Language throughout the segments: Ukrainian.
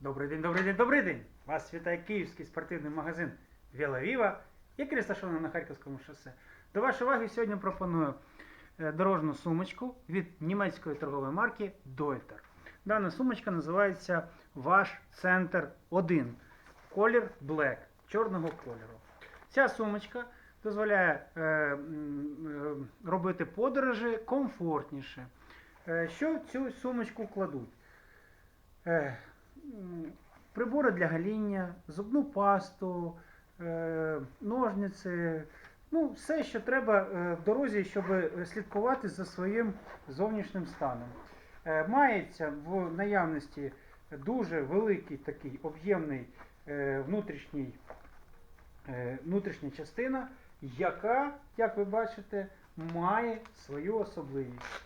Добрий день, добрий день, добрий день! Вас вітає київський спортивний магазин Віла Віва, який розташований на Харківському шосе. До вашої уваги сьогодні пропоную е, дорожну сумочку від німецької торгової марки Deuter. Дана сумочка називається Ваш Центр 1. Колір Black, чорного кольору. Ця сумочка дозволяє е, е, робити подорожі комфортніше. Е, що в цю сумочку кладуть? Прибори для гаління, зубну пасту, е, ножниці, ну, все, що треба е, в дорозі, щоб слідкувати за своїм зовнішнім станом. Е, Мається в наявності дуже великий такий об'ємний внутрішній, внутрішня частина, яка, як ви бачите, має свою особливість.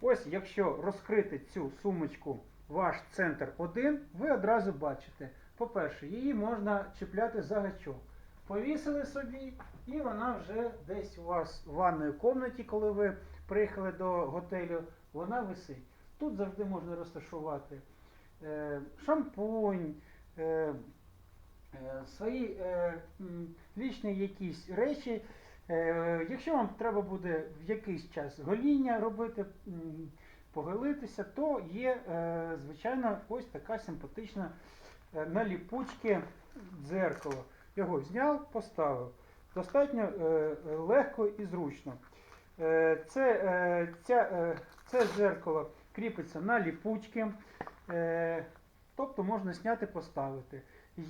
Ось, якщо розкрити цю сумочку ваш центр 1, ви одразу бачите. По-перше, її можна чіпляти за гачок. Повісили собі, і вона вже десь у вас в ванної кімнаті, коли ви приїхали до готелю, вона висить. Тут завжди можна розташувати е, шампунь, е, е, свої е, вічні якісь речі. Е, якщо вам треба буде в якийсь час гоління робити, поголитися, то є, е, звичайно, ось така симпатична е, на ліпучки дзеркало. Його зняв, поставив. Достатньо е, легко і зручно. Це, ця, це дзеркало кріпиться на ліпучки, тобто можна зняти, поставити.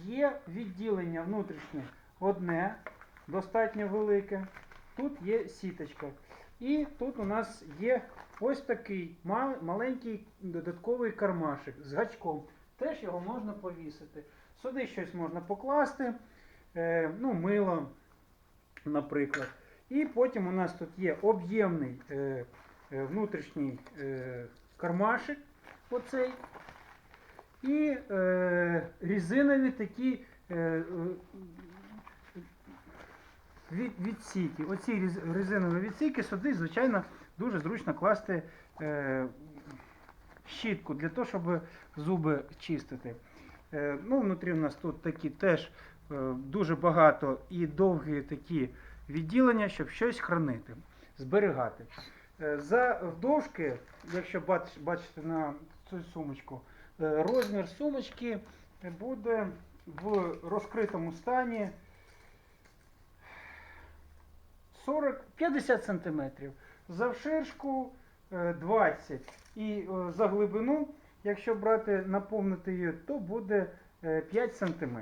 Є відділення внутрішнє одне, достатньо велике. Тут є сіточка. І тут у нас є ось такий мал- маленький додатковий кармашик з гачком. Теж його можна повісити. Сюди щось можна покласти, е, ну, мило, наприклад. І потім у нас тут є об'ємний е, е, внутрішній кармашик, оцей. І різинові такі е, е, від, відсіки. Оці резинові відсіки сюди, звичайно, дуже зручно класти е, щітку для того, щоб зуби чистити. Е, ну, внутрі у нас тут такі теж е, дуже багато і довгі такі відділення, щоб щось хранити, зберігати. Е, Завдовжки, якщо бач- бачите на цю сумочку, е, розмір сумочки буде в розкритому стані 40-50 см. Завширшку е, 20 і е, за глибину, якщо брати, наповнити її, то буде е, 5 см.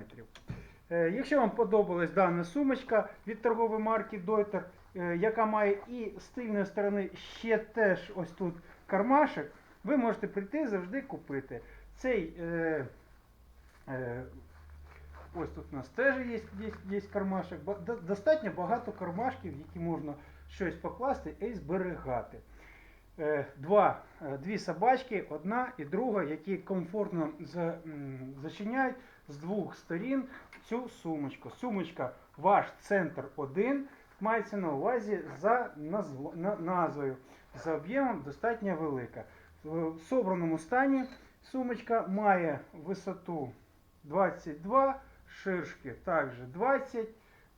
Е, Якщо вам подобалась дана сумочка від торгової марки Deuter, е, яка має і з тильної сторони ще теж ось тут кармашек, ви можете прийти завжди купити. Цей е, е, Ось тут у нас теж є, є, є кармашок. Достатньо багато кармашків, які можна щось покласти і зберігати. Е, Два, е, дві собачки, одна і друга, які комфортно за, зачиняють з двох сторін цю сумочку. Сумочка ваш центр 1 мається на увазі за назв- на- назвою. За об'ємом достатньо велика. В собраному стані сумочка має висоту 22 ширшки також 20.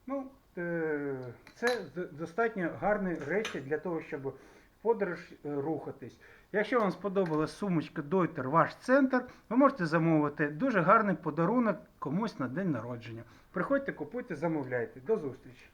Ну, е, це достатньо гарні речі для того, щоб подорож е, рухатись. Якщо вам сподобалась сумочка Deuter ваш центр, ви можете замовити дуже гарний подарунок комусь на день народження. Приходьте, купуйте, замовляйте. До зустрічі!